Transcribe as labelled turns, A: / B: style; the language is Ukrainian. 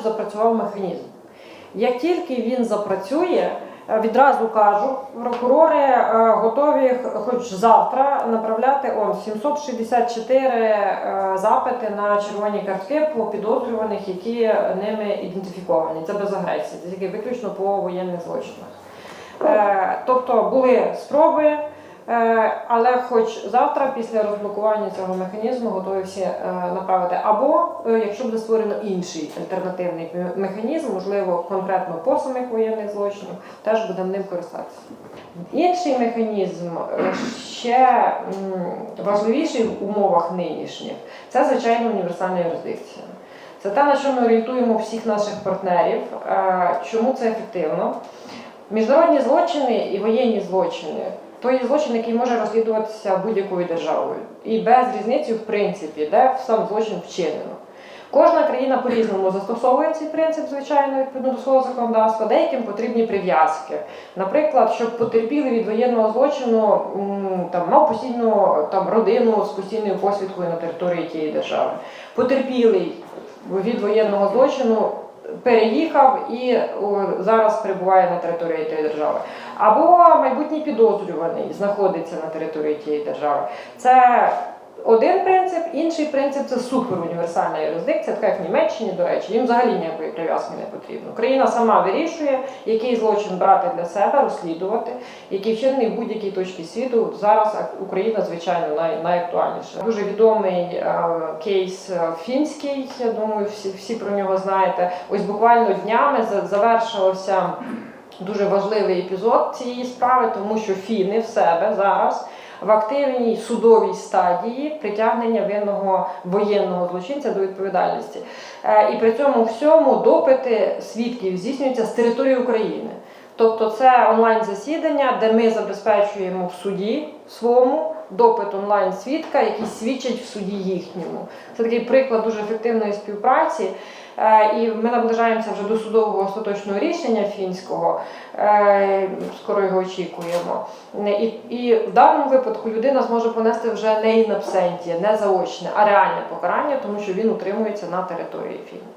A: щоб запрацював механізм. Як тільки він запрацює, е, відразу кажу, прокурори е, готові хоч завтра направляти он 764 е, запити на червоні картки по підозрюваних, які ними ідентифіковані. Це без агресії, тільки виключно по воєнних злочинах. Тобто були спроби, але хоч завтра, після розблокування цього механізму, готові всі е, направити. Або е, якщо буде створено інший альтернативний механізм, можливо, конкретно по самих воєнних злочинах, теж будемо ним користатися. Інший механізм е, ще важливіший в умовах нинішніх це звичайно універсальна юрисдикція. Це те, на що ми орієнтуємо всіх наших партнерів. Е, Чому це ефективно? Міжнародні злочини і воєнні злочини то є злочин, який може розслідуватися будь-якою державою. І без різниці, в принципі, де сам злочин вчинено. Кожна країна по-різному застосовує цей принцип, звичайно, відповідно до свого законодавства. Деяким потрібні прив'язки. Наприклад, щоб потерпілий від воєнного злочину там, мав постійну там, родину з постійною посвідкою на території тієї держави. Потерпілий від воєнного злочину переїхав і о, зараз перебуває на території тієї держави. Або майбутній підозрюваний знаходиться на території тієї держави. Це один принцип, інший принцип це суперуніверсальна юрисдикція, така як в Німеччині, до речі, їм взагалі ніякої прив'язки не потрібно. Країна сама вирішує, який злочин брати для себе, розслідувати, який вчинений в будь-якій точці світу. Зараз Україна, звичайно, най, найактуальніша. Дуже відомий е, кейс е, фінський. Я думаю, всі, всі про нього знаєте. Ось буквально днями за- завершився дуже важливий епізод цієї справи, тому що фіни в себе зараз в активній судовій стадії притягнення винного воєнного злочинця до відповідальності. Е, І при цьому всьому допити свідків здійснюються з території України. Тобто це онлайн засідання, де ми забезпечуємо в суді своєму допит онлайн свідка, який свідчить в суді їхньому. Це такий приклад дуже ефективної співпраці. Е, І ми наближаємося вже до судового остаточного рішення фінського. Е, Скоро його очікуємо. І, і в даному випадку людина зможе понести вже не in не заочне, а реальне покарання, тому що він утримується на території фіну.